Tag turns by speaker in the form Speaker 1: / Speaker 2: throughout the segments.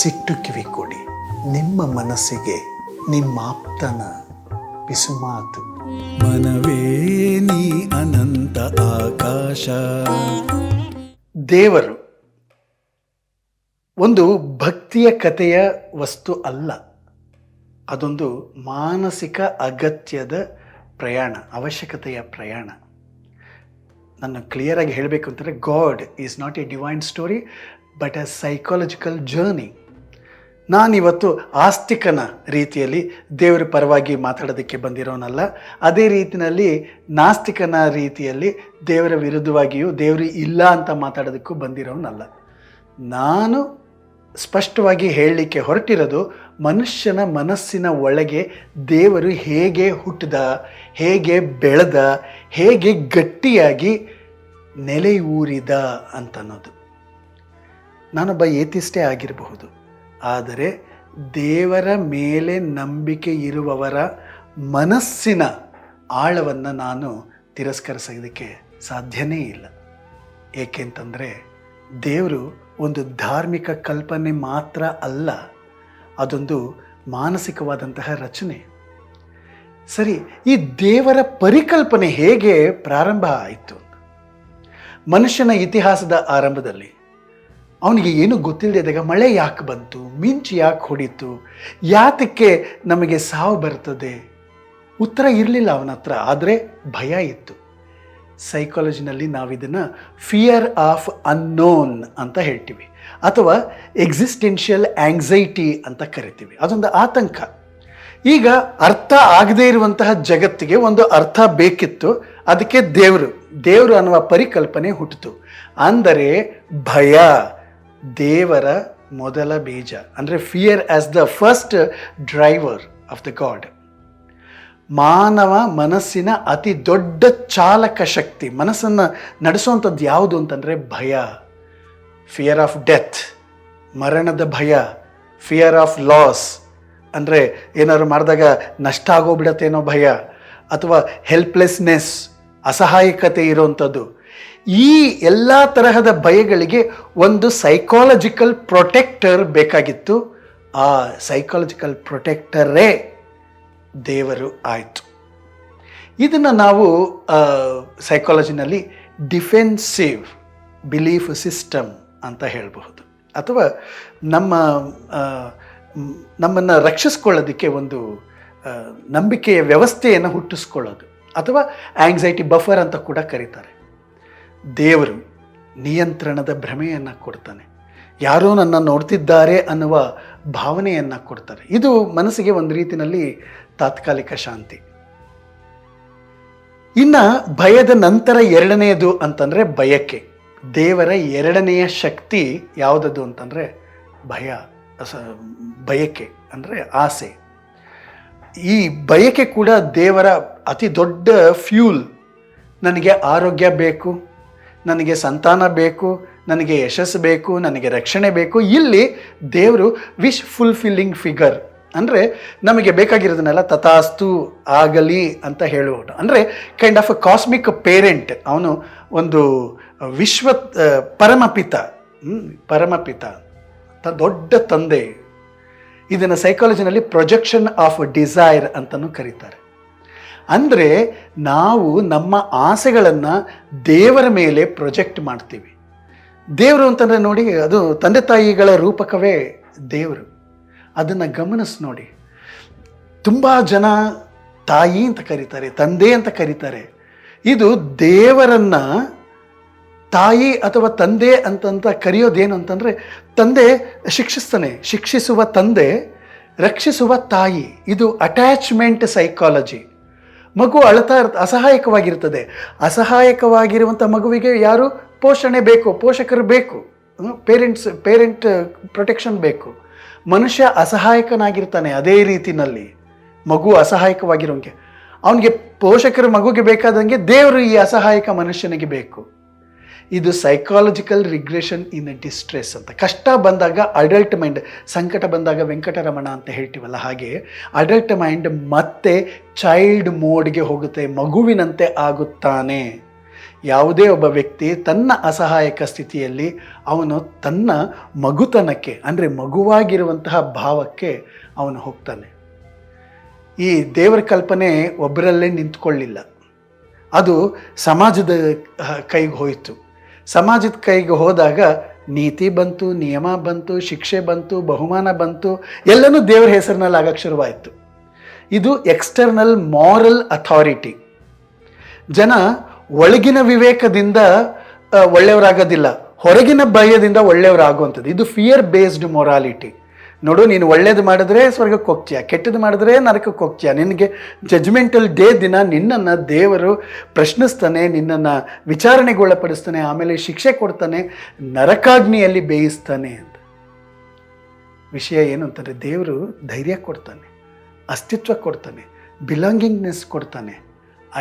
Speaker 1: ಮನಸ್ಸಿಟ್ಟು ಕಿವಿ ಕೊಡಿ. ನಿಮ್ಮ ಮನಸ್ಸಿಗೆ ನಿಮ್ಮಾಪ್ತನ ಪಿಸುಮಾತು
Speaker 2: ಮನವೇ ನೀ ಅನಂತ ಆಕಾಶ.
Speaker 1: ದೇವರು ಒಂದು ಭಕ್ತಿಯ ಕಥೆಯ ವಸ್ತು ಅಲ್ಲ. ಅದೊಂದು ಮಾನಸಿಕ ಅಗತ್ಯದ ಪ್ರಯಾಣ ಅವಶ್ಯಕತೆಯ ಪ್ರಯಾಣ. ನನ್ನ ಕ್ಲಿಯರಾಗಿ ಹೇಳಬೇಕು ಅಂತಂದರೆ God is not a divine story but a psychological journey ನಾನಿವತ್ತು ಆಸ್ತಿಕನ ರೀತಿಯಲ್ಲಿ ದೇವರ ಪರವಾಗಿ ಮಾತಾಡೋದಕ್ಕೆ ಬಂದಿರೋನಲ್ಲ, ಅದೇ ರೀತಿಯಲ್ಲಿ ನಾಸ್ತಿಕನ ರೀತಿಯಲ್ಲಿ ದೇವರ ವಿರುದ್ಧವಾಗಿಯೂ ದೇವರು ಇಲ್ಲ ಅಂತ ಮಾತಾಡೋದಕ್ಕೂ ಬಂದಿರೋನಲ್ಲ. ನಾನು ಸ್ಪಷ್ಟವಾಗಿ ಹೇಳಲಿಕ್ಕೆ ಹೊರಟಿರೋದು, ಮನುಷ್ಯನ ಮನಸ್ಸಿನ ಒಳಗೆ ದೇವರು ಹೇಗೆ ಹುಟ್ಟಿದ, ಹೇಗೆ ಬೆಳೆದ, ಹೇಗೆ ಗಟ್ಟಿಯಾಗಿ ನೆಲೆಯೂರಿದ ಅಂತನ್ನೋದು. ನಾನೊಬ್ಬ ಏತಿಷ್ಟೇ ಆಗಿರಬಹುದು. ಆದರೆ ದೇವರ ಮೇಲೆ ನಂಬಿಕೆ ಇರುವವರ ಮನಸ್ಸಿನ ಆಳವನ್ನು ನಾನು ತಿರಸ್ಕರಿಸೋದಕ್ಕೆ ಸಾಧ್ಯನೇ ಇಲ್ಲ. ಏಕೆಂತಂದರೆ ದೇವರು ಒಂದು ಧಾರ್ಮಿಕ ಕಲ್ಪನೆ ಮಾತ್ರ ಅಲ್ಲ, ಅದೊಂದು ಮಾನಸಿಕವಾದಂತಹ ರಚನೆ. ಸರಿ, ಈ ದೇವರ ಪರಿಕಲ್ಪನೆ ಹೇಗೆ ಪ್ರಾರಂಭ ಆಯಿತು? ಮನುಷ್ಯನ ಇತಿಹಾಸದ ಆರಂಭದಲ್ಲಿ ಅವನಿಗೆ ಏನು ಗೊತ್ತಿಲ್ಲದಾಗ ಮಳೆ ಯಾಕೆ ಬಂತು, ಮಿಂಚು ಯಾಕೆ ಹೊಡಿತು, ಯಾತಕ್ಕೆ ನಮಗೆ ಸಾವು ಬರ್ತದೆ? ಉತ್ತರ ಇರಲಿಲ್ಲ ಅವನ ಹತ್ರ, ಆದರೆ ಭಯ ಇತ್ತು. ಸೈಕಾಲಜಿನಲ್ಲಿ ನಾವು ಇದನ್ನು ಫಿಯರ್ ಆಫ್ ಅನ್ನೋನ್ ಅಂತ ಹೇಳ್ತೀವಿ, ಅಥವಾ ಎಕ್ಸಿಸ್ಟೆನ್ಷಿಯಲ್ ಆಂಗ್ಸೈಟಿ ಅಂತ ಕರಿತೀವಿ. ಅದೊಂದು ಆತಂಕ. ಈಗ ಅರ್ಥ ಆಗದೇ ಇರುವಂತಹ ಜಗತ್ತಿಗೆ ಒಂದು ಅರ್ಥ ಬೇಕಿತ್ತು, ಅದಕ್ಕೆ ದೇವರು ದೇವರು ಅನ್ನುವ ಪರಿಕಲ್ಪನೆ ಹುಟ್ಟಿತು. ಅಂದರೆ ಭಯ. ದೇವರ ಮೊದಲ ಬೀಜ, ಅಂದರೆ fear as the first driver of the God ಮಾನವ ಮನಸ್ಸಿನ ಅತಿ ದೊಡ್ಡ ಚಾಲಕ ಶಕ್ತಿ, ಮನಸ್ಸನ್ನು ನಡೆಸುವಂಥದ್ದು ಯಾವುದು ಅಂತಂದರೆ ಭಯ ಫಿಯರ್ ಆಫ್ ಡೆತ್ ಮರಣದ ಭಯ ಫಿಯರ್ ಆಫ್ ಲಾಸ್ ಅಂದರೆ ಏನಾದ್ರು ಮಾಡಿದಾಗ ನಷ್ಟ ಆಗೋಗ್ಬಿಡತ್ತೇನೋ ಭಯ, ಅಥವಾ ಹೆಲ್ಪ್ಲೆಸ್ನೆಸ್ ಅಸಹಾಯಕತೆ ಇರೋವಂಥದ್ದು ಈ ಎಲ್ಲ ತರಹದ ಭಯಗಳಿಗೆ ಒಂದು ಸೈಕಾಲಜಿಕಲ್ ಪ್ರೊಟೆಕ್ಟರ್ ಬೇಕಾಗಿತ್ತು. ಆ ಸೈಕಾಲಜಿಕಲ್ ಪ್ರೊಟೆಕ್ಟರೇ ದೇವರು ಆಯಿತು. ಇದನ್ನು ನಾವು ಸೈಕಾಲಜಿನಲ್ಲಿ ಡಿಫೆನ್ಸಿವ್ ಬಿಲೀಫ್ ಸಿಸ್ಟಮ್ ಅಂತ ಹೇಳಬಹುದು. ಅಥವಾ ನಮ್ಮ ನಮ್ಮನ್ನು ರಕ್ಷಿಸ್ಕೊಳ್ಳೋದಕ್ಕೆ ಒಂದು ನಂಬಿಕೆಯ ವ್ಯವಸ್ಥೆಯನ್ನು ಹುಟ್ಟಿಸ್ಕೊಳ್ಳೋದು. ಅಥವಾ ಆಂಗ್ಸೈಟಿ ಬಫರ್ ಅಂತ ಕೂಡ ಕರೀತಾರೆ. ದೇವರು ನಿಯಂತ್ರಣದ ಭ್ರಮೆಯನ್ನು ಕೊಡ್ತಾನೆ. ಯಾರೋ ನನ್ನ ನೋಡ್ತಿದ್ದಾರೆ ಅನ್ನುವ ಭಾವನೆಯನ್ನು ಕೊಡ್ತಾರೆ. ಇದು ಮನಸ್ಸಿಗೆ ಒಂದು ರೀತಿಯಲ್ಲಿ ತಾತ್ಕಾಲಿಕ ಶಾಂತಿ. ಇನ್ನ ಭಯದ ನಂತರ ಎರಡನೆಯದು ಅಂತಂದರೆ ಬಯಕೆ. ದೇವರ ಎರಡನೆಯ ಶಕ್ತಿ ಯಾವುದದು ಅಂತಂದರೆ ಭಯ ಬಯಕೆ ಅಂದರೆ ಆಸೆ. ಈ ಬಯಕೆ ಕೂಡ ದೇವರ ಅತಿ ದೊಡ್ಡ ಫ್ಯೂಲ್. ನನಗೆ ಆರೋಗ್ಯ ಬೇಕು ನನಗೆ ಸಂತಾನ ಬೇಕು, ನನಗೆ ಯಶಸ್ಸು ಬೇಕು, ನನಗೆ ರಕ್ಷಣೆ ಬೇಕು. ಇಲ್ಲಿ ದೇವರು ವಿಶ್ ಫುಲ್ಫಿಲ್ಲಿಂಗ್ ಫಿಗರ್ ಅಂದರೆ ನಮಗೆ ಬೇಕಾಗಿರೋದನ್ನೆಲ್ಲ ತಥಾಸ್ತು ಆಗಲಿ ಅಂತ ಹೇಳುವುದು ಅಂದರೆ kind of a cosmic parent ಅವನು ಒಂದು ವಿಶ್ವ ಪರಮಪಿತ. ಪರಮಪಿತ. ತ, ದೊಡ್ಡ ತಂದೆ. ಇದನ್ನು ಸೈಕಾಲಜಿನಲ್ಲಿ ಪ್ರೊಜೆಕ್ಷನ್ ಆಫ್ ಡಿಸೈರ್ ಅಂತಲೂ ಕರೀತಾರೆ. ಅಂದರೆ ನಾವು ನಮ್ಮ ಆಸೆಗಳನ್ನು ದೇವರ ಮೇಲೆ ಪ್ರೊಜೆಕ್ಟ್ ಮಾಡ್ತೀವಿ. ದೇವರು ಅಂತಂದರೆ ನೋಡಿ, ಅದು ತಂದೆ ತಾಯಿಗಳ ರೂಪಕವೇ ದೇವರು. ಅದನ್ನು ಗಮನಿಸಿ ನೋಡಿ. ತುಂಬ ಜನ ತಾಯಿ ಅಂತ ಕರೀತಾರೆ, ತಂದೆ ಅಂತ ಕರೀತಾರೆ. ಇದು ದೇವರನ್ನ ತಾಯಿ ಅಥವಾ ತಂದೆ ಅಂತಂತ ಕರೆಯೋದೇನು ಅಂತಂದರೆ, ತಂದೆ ಶಿಕ್ಷಿಸ್ತಾನೆ, ಶಿಕ್ಷಿಸುವ ತಂದೆ, ರಕ್ಷಿಸುವ ತಾಯಿ. ಇದು ಅಟ್ಯಾಚ್ಮೆಂಟ್ ಸೈಕಾಲಜಿ ಮಗು ಅಳ್ತಾ ಇರ್ತ, ಅಸಹಾಯಕವಾಗಿರ್ತದೆ. ಅಸಹಾಯಕವಾಗಿರುವಂಥ ಮಗುವಿಗೆ ಯಾರು? ಪೋಷಣೆ ಬೇಕು, ಪೋಷಕರು ಬೇಕು. ಪೇರೆಂಟ್ಸ್, ಪೇರೆಂಟ್ ಪ್ರೊಟೆಕ್ಷನ್ ಬೇಕು. ಮನುಷ್ಯ ಅಸಹಾಯಕನಾಗಿರ್ತಾನೆ ಅದೇ ರೀತಿಯಲ್ಲಿ ಮಗು ಅಸಹಾಯಕವಾಗಿರೋಂಗೆ ಅವನಿಗೆ ಪೋಷಕರು ಮಗುಗೆ ಬೇಕಾದಂಗೆ ದೇವರು ಈ ಅಸಹಾಯಕ ಮನುಷ್ಯನಿಗೆ ಬೇಕು. ಇದು ಸೈಕಾಲಜಿಕಲ್ ರಿಗ್ರೆಷನ್ ಇನ್ ಡಿಸ್ಟ್ರೆಸ್ ಅಂತ. ಕಷ್ಟ ಬಂದಾಗ ಅಡಲ್ಟ್ ಮೈಂಡ್ ಸಂಕಟ ಬಂದಾಗ ವೆಂಕಟರಮಣ ಅಂತ ಹೇಳ್ತೀವಲ್ಲ ಹಾಗೆ ಅಡಲ್ಟ್ ಮೈಂಡ್ ಮತ್ತೆ ಚೈಲ್ಡ್ ಮೋಡ್ಗೆ ಹೋಗುತ್ತೆ, ಮಗುವಿನಂತೆ ಆಗುತ್ತಾನೆ. ಯಾವುದೇ ಒಬ್ಬ ವ್ಯಕ್ತಿ ತನ್ನ ಅಸಹಾಯಕ ಸ್ಥಿತಿಯಲ್ಲಿ ಅವನು ತನ್ನ ಮಗುತನಕ್ಕೆ, ಅಂದರೆ ಮಗುವಾಗಿರುವಂತಹ ಭಾವಕ್ಕೆ ಅವನು ಹೋಗ್ತಾನೆ. ಈ ದೇವರ ಕಲ್ಪನೆ ಒಬ್ಬರಲ್ಲೇ ನಿಂತ್ಕೊಳ್ಳಿಲ್ಲ. ಅದು ಸಮಾಜದ ಕೈಗೆ ಹೋಯಿತು. ಸಮಾಜದ ಕೈಗೆ ಹೋದಾಗ ನೀತಿ ಬಂತು, ನಿಯಮ ಬಂತು, ಶಿಕ್ಷೆ ಬಂತು, ಬಹುಮಾನ ಬಂತು, ಎಲ್ಲನೂ ದೇವರ ಹೆಸರಿನಲ್ಲಿ ಆಗಕ್ಕೆ ಶುರುವಾಯಿತು. ಇದು ಎಕ್ಸ್ಟರ್ನಲ್ ಮಾರಲ್ ಅಥಾರಿಟಿ ಜನ ಒಳಗಿನ ವಿವೇಕದಿಂದ ಒಳ್ಳೆಯವರಾಗೋದಿಲ್ಲ, ಹೊರಗಿನ ಭಯದಿಂದ ಒಳ್ಳೆಯವರಾಗುವಂಥದ್ದು. ಇದು ಫಿಯರ್ ಬೇಸ್ಡ್ ಮೊರಾಲಿಟಿ ನೋಡು, ನೀನು ಒಳ್ಳೇದು ಮಾಡಿದ್ರೆ ಸ್ವರ್ಗಕ್ಕೆ ಹೋಗ್ತೀಯ, ಕೆಟ್ಟದ್ದು ಮಾಡಿದ್ರೆ ನರಕಕ್ಕೆ ಹೋಗ್ತೀಯ. ನಿನಗೆ ಜಜ್ಮೆಂಟಲ್ ಡೇ ದಿನ ನಿನ್ನನ್ನು ದೇವರು ಪ್ರಶ್ನಿಸ್ತಾನೆ, ನಿನ್ನನ್ನು ವಿಚಾರಣೆಗೊಳಪಡಿಸ್ತಾನೆ, ಆಮೇಲೆ ಶಿಕ್ಷೆ ಕೊಡ್ತಾನೆ, ನರಕಾಗ್ನಿಯಲ್ಲಿ ಬೇಯಿಸ್ತಾನೆ ಅಂತ. ವಿಷಯ ಏನು ಅಂತಾರೆ ದೇವರು ಧೈರ್ಯ ಕೊಡ್ತಾನೆ, ಅಸ್ತಿತ್ವ ಕೊಡ್ತಾನೆ ಬಿಲಾಂಗಿಂಗ್ನೆಸ್ ಕೊಡ್ತಾನೆ.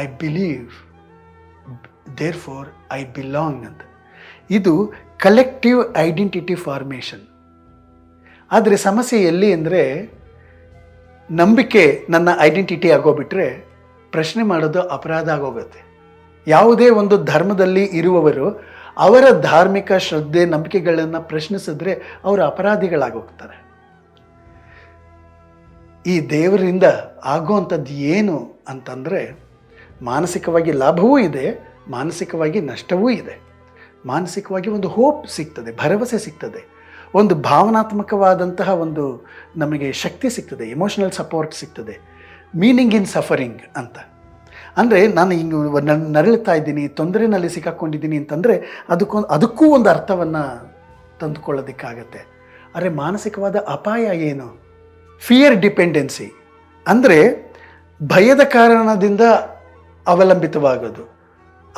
Speaker 1: I believe therefore I belong ಅಂತ. ಇದು ಕಲೆಕ್ಟಿವ್ ಐಡೆಂಟಿಟಿ ಫಾರ್ಮೇಷನ್ ಆದರೆ ಸಮಸ್ಯೆ ಎಲ್ಲಿ ಅಂದರೆ ನಂಬಿಕೆ ನನ್ನ ಐಡೆಂಟಿಟಿ ಆಗೋಗ್ಬಿಟ್ರೆ ಪ್ರಶ್ನೆ ಮಾಡೋದು ಅಪರಾಧ ಆಗೋಗುತ್ತೆ. ಯಾವುದೇ ಒಂದು ಧರ್ಮದಲ್ಲಿ ಇರುವವರು ಅವರ ಧಾರ್ಮಿಕ ಶ್ರದ್ಧೆ, ನಂಬಿಕೆಗಳನ್ನು ಪ್ರಶ್ನಿಸಿದ್ರೆ ಅವರು ಅಪರಾಧಿಗಳಾಗೋಗ್ತಾರೆ. ಈ ದೇವರಿಂದ ಆಗುವಂಥದ್ದು ಏನು ಅಂತಂದರೆ ಮಾನಸಿಕವಾಗಿ ಲಾಭವೂ ಇದೆ, ಮಾನಸಿಕವಾಗಿ ನಷ್ಟವೂ ಇದೆ. ಮಾನಸಿಕವಾಗಿ ಒಂದು ಹೋಪ್ ಸಿಗ್ತದೆ, ಭರವಸೆ ಸಿಗ್ತದೆ. ಒಂದು ಭಾವನಾತ್ಮಕವಾದಂತಹ ಒಂದು ನಮಗೆ ಶಕ್ತಿ ಸಿಗ್ತದೆ ಎಮೋಷನಲ್ ಸಪೋರ್ಟ್ ಸಿಗ್ತದೆ. ಮೀನಿಂಗ್ ಇನ್ ಸಫರಿಂಗ್ ಅಂತ. ಅಂದರೆ ನಾನು ಹಿಂಗೆ ನನ್ನ ನರಳುತ್ತಾ ಇದ್ದೀನಿ ತೊಂದರೆಯಲ್ಲಿ ಸಿಕ್ಕಾಕ್ಕೊಂಡಿದ್ದೀನಿ ಅಂತಂದರೆ ಅದಕ್ಕೊಂದು ಅದಕ್ಕೂ ಒಂದು ಅರ್ಥವನ್ನು ತಂದುಕೊಳ್ಳೋದಕ್ಕಾಗತ್ತೆ. ಆದರೆ ಮಾನಸಿಕವಾದ ಅಪಾಯ ಏನು? ಫಿಯರ್ ಡಿಪೆಂಡೆನ್ಸಿ ಅಂದರೆ ಭಯದ ಕಾರಣದಿಂದ ಅವಲಂಬಿತವಾಗೋದು.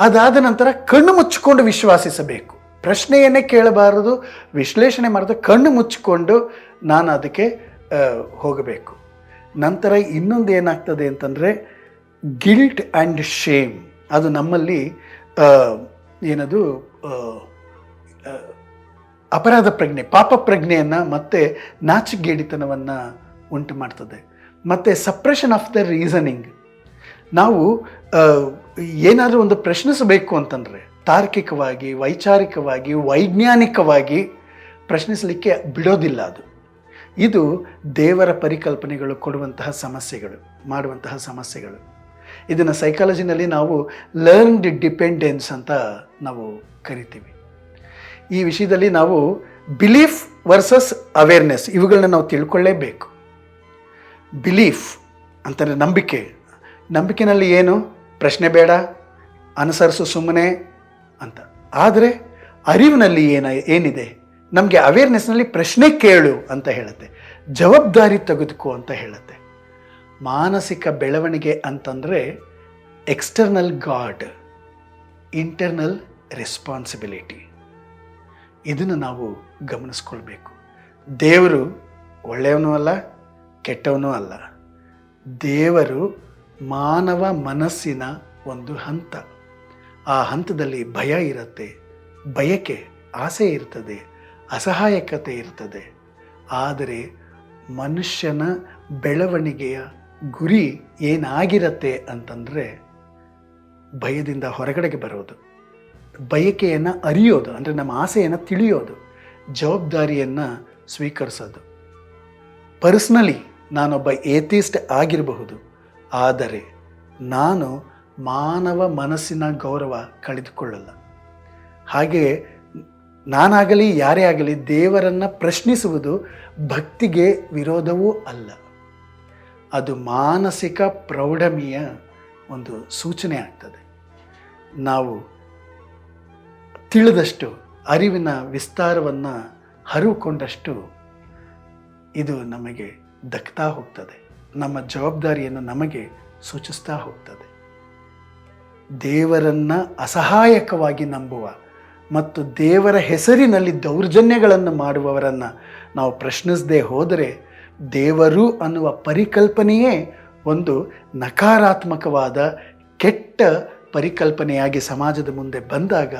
Speaker 1: ಅದಾದ ನಂತರ ಕಣ್ಣು ಮುಚ್ಚಿಕೊಂಡು ವಿಶ್ವಾಸಿಸಬೇಕು. ಪ್ರಶ್ನೆಯನ್ನೇ ಕೇಳಬಾರದು, ವಿಶ್ಲೇಷಣೆ ಮಾಡಿದ ಕಣ್ಣು ಮುಚ್ಚಿಕೊಂಡು ನಾನು ಅದಕ್ಕೆ ಹೋಗಬೇಕು. ನಂತರ ಇನ್ನೊಂದು ಏನಾಗ್ತದೆ ಅಂತಂದರೆ ಗಿಲ್ಟ್ ಆ್ಯಂಡ್ ಶೇಮ್ ಅದು ನಮ್ಮಲ್ಲಿ ಏನದು ಅಪರಾಧ ಪ್ರಜ್ಞೆ, ಪಾಪ ಪ್ರಜ್ಞೆಯನ್ನು ಮತ್ತೆ ನಾಚಿಗೇಡಿತನವನ್ನು ಉಂಟು ಮಾಡ್ತದೆ ಮತ್ತು ಸಪ್ರೆಷನ್ ಆಫ್ ದ ರೀಸನಿಂಗ್ ನಾವು ಏನಾದರೂ ಒಂದು ಪ್ರಶ್ನಿಸಬೇಕು ಅಂತಂದರೆ ತಾರ್ಕಿಕವಾಗಿ, ವೈಚಾರಿಕವಾಗಿ, ವೈಜ್ಞಾನಿಕವಾಗಿ ಪ್ರಶ್ನಿಸಲಿಕ್ಕೆ ಬಿಡೋದಿಲ್ಲ ಅದು. ಇದು ದೇವರ ಪರಿಕಲ್ಪನೆಗಳು ಕೊಡುವಂತಹ ಸಮಸ್ಯೆಗಳು, ಮಾಡುವಂತಹ ಸಮಸ್ಯೆಗಳು. ಇದನ್ನು ಸೈಕಾಲಜಿನಲ್ಲಿ ನಾವು ಲರ್ನ್ಡ್ ಡಿಪೆಂಡೆನ್ಸ್ ಅಂತ ನಾವು ಕರಿತೀವಿ. ಈ ವಿಷಯದಲ್ಲಿ ನಾವು ಬಿಲೀಫ್ ವರ್ಸಸ್ ಅವೇರ್ನೆಸ್ ಇವುಗಳನ್ನ ನಾವು ತಿಳ್ಕೊಳ್ಳೇಬೇಕು. ಬಿಲೀಫ್ ಅಂತಂದರೆ ನಂಬಿಕೆ. ನಂಬಿಕೆನಲ್ಲಿ ಏನು? ಪ್ರಶ್ನೆ ಬೇಡ, ಅನುಸರಿಸು ಸುಮ್ಮನೆ ಅಂತ. ಆದರೆ ಅರಿವಿನಲ್ಲಿ ಏನ, ಏನಿದೆ? ನಮಗೆ ಅವೇರ್ನೆಸ್ನಲ್ಲಿ ಪ್ರಶ್ನೆ ಕೇಳು ಅಂತ ಹೇಳುತ್ತೆ. ಜವಾಬ್ದಾರಿ ತೆಗೆದುಕೋ ಅಂತ ಹೇಳುತ್ತೆ. ಮಾನಸಿಕ ಬೆಳವಣಿಗೆ ಅಂತಂದರೆ ಎಕ್ಸ್ಟರ್ನಲ್ ಗಾಡ್ ಇಂಟರ್ನಲ್ ರೆಸ್ಪಾನ್ಸಿಬಿಲಿಟಿ ಇದನ್ನು ನಾವು ಗಮನಿಸ್ಕೊಳ್ಬೇಕು. ದೇವರು ಒಳ್ಳೆಯವನೂ ಅಲ್ಲ, ಕೆಟ್ಟವನೂ ಅಲ್ಲ. ದೇವರು ಮಾನವ ಮನಸ್ಸಿನ ಒಂದು ಹಂತ. ಆ ಹಂತದಲ್ಲಿ ಭಯ ಇರುತ್ತೆ, ಬಯಕೆ, ಆಸೆ ಇರ್ತದೆ, ಅಸಹಾಯಕತೆ ಇರ್ತದೆ. ಆದರೆ ಮನುಷ್ಯನ ಬೆಳವಣಿಗೆಯ ಗುರಿ ಏನಾಗಿರತ್ತೆ ಅಂತಂದರೆ ಭಯದಿಂದ ಹೊರಗಡೆಗೆ ಬರೋದು. ಬಯಕೆಯನ್ನು ಅರಿಯೋದು, ಅಂದರೆ ನಮ್ಮ ಆಸೆಯನ್ನು ತಿಳಿಯೋದು, ಜವಾಬ್ದಾರಿಯನ್ನು ಸ್ವೀಕರಿಸೋದು. ಪರ್ಸ್ನಲಿ ನಾನೊಬ್ಬ ಏಥಿಸ್ಟ್ ಆಗಿರಬಹುದು ಆದರೆ ನಾನು ಮಾನವ ಮನಸ್ಸಿನ ಗೌರವ ಕಳೆದುಕೊಳ್ಳಲ್ಲ. ಹಾಗೆ ನಾನಾಗಲಿ ಯಾರೇ ಆಗಲಿ ದೇವರನ್ನು ಪ್ರಶ್ನಿಸುವುದು ಭಕ್ತಿಗೆ ವಿರೋಧವೂ ಅಲ್ಲ. ಅದು ಮಾನಸಿಕ ಪ್ರೌಢಮಿಯ ಒಂದು ಸೂಚನೆ ಆಗ್ತದೆ. ನಾವು ತಿಳಿದಷ್ಟು, ಅರಿವಿನ ವಿಸ್ತಾರವನ್ನು ಹರಿವುಕೊಂಡಷ್ಟು ಇದು ನಮಗೆ ದಕ್ತಾ ಹೋಗ್ತದೆ. ನಮ್ಮ ಜವಾಬ್ದಾರಿಯನ್ನು ನಮಗೆ ಸೂಚಿಸ್ತಾ ಹೋಗ್ತದೆ. ದೇವರನ್ನು ಅಸಹಾಯಕವಾಗಿ ನಂಬುವ ಮತ್ತು ದೇವರ ಹೆಸರಿನಲ್ಲಿ ದೌರ್ಜನ್ಯಗಳನ್ನು ಮಾಡುವವರನ್ನು ನಾವು ಪ್ರಶ್ನಿಸದೆ ಹೋದರೆ ದೇವರು ಅನ್ನುವ ಪರಿಕಲ್ಪನೆಯೇ ಒಂದು ನಕಾರಾತ್ಮಕವಾದ, ಕೆಟ್ಟ ಪರಿಕಲ್ಪನೆಯಾಗಿ ಸಮಾಜದ ಮುಂದೆ ಬಂದಾಗ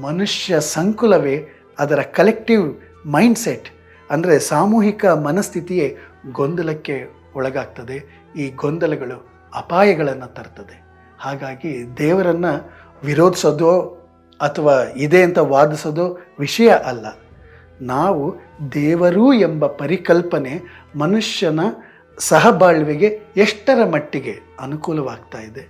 Speaker 1: ಮನುಷ್ಯ ಸಂಕುಲವೇ ಅದರ ಕಲೆಕ್ಟಿವ್ ಮೈಂಡ್ಸೆಟ್ ಅಂದರೆ ಸಾಮೂಹಿಕ ಮನಸ್ಥಿತಿಯೇ ಗೊಂದಲಕ್ಕೆ ಒಳಗಾಗ್ತದೆ. ಈ ಗೊಂದಲಗಳು ಅಪಾಯಗಳನ್ನು ತರ್ತದೆ. ಹಾಗಾಗಿ ದೇವರನ್ನು ವಿರೋಧಿಸೋದೋ ಅಥವಾ ಇದೆ ಅಂತ ವಾದಿಸೋದು ವಿಷಯ ಅಲ್ಲ. ನಾವು ದೇವರು ಎಂಬ ಪರಿಕಲ್ಪನೆ ಮನುಷ್ಯನ ಸಹಬಾಳ್ವೆಗೆ ಎಷ್ಟರ ಮಟ್ಟಿಗೆ ಅನುಕೂಲವಾಗ್ತಾ ಇದೆ?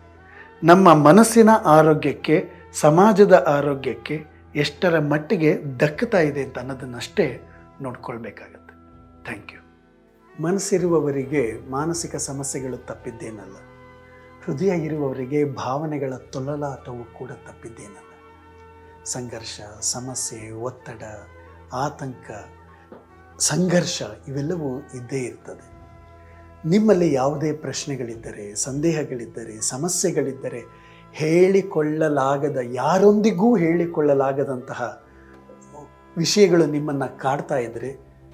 Speaker 1: ನಮ್ಮ ಮನಸ್ಸಿನ ಆರೋಗ್ಯಕ್ಕೆ, ಸಮಾಜದ ಆರೋಗ್ಯಕ್ಕೆ ಎಷ್ಟರ ಮಟ್ಟಿಗೆ ದಕ್ಕುತ್ತಾ ಇದೆ ಅಂತ ಅನ್ನೋದನ್ನಷ್ಟೇ ನೋಡ್ಕೊಳ್ಬೇಕಾಗತ್ತೆ. Thank you. ಮನಸ್ಸಿರುವವರಿಗೆ ಮಾನಸಿಕ ಸಮಸ್ಯೆಗಳು ತಪ್ಪಿದ್ದೇನಲ್ಲ. ಹೃದಯ ಇರುವವರಿಗೆ ಭಾವನೆಗಳ ತೊಲಲಾಟವು ಕೂಡ ತಪ್ಪಿದ್ದೇನಲ್ಲ. ಸಂಘರ್ಷ, ಸಮಸ್ಯೆ, ಒತ್ತಡ, ಆತಂಕ, ಸಂಘರ್ಷ ಇವೆಲ್ಲವೂ ಇದ್ದೇ ಇರ್ತದೆ. ನಿಮ್ಮಲ್ಲಿ ಯಾವುದೇ ಪ್ರಶ್ನೆಗಳಿದ್ದರೆ, ಸಂದೇಹಗಳಿದ್ದರೆ, ಸಮಸ್ಯೆಗಳಿದ್ದರೆ ಹೇಳಿಕೊಳ್ಳಲಾಗದ, ಯಾರೊಂದಿಗೂ ಹೇಳಿಕೊಳ್ಳಲಾಗದಂತಹ ವಿಷಯಗಳು ನಿಮ್ಮನ್ನು ಕಾಡ್ತಾ ಇದ್ದರೆ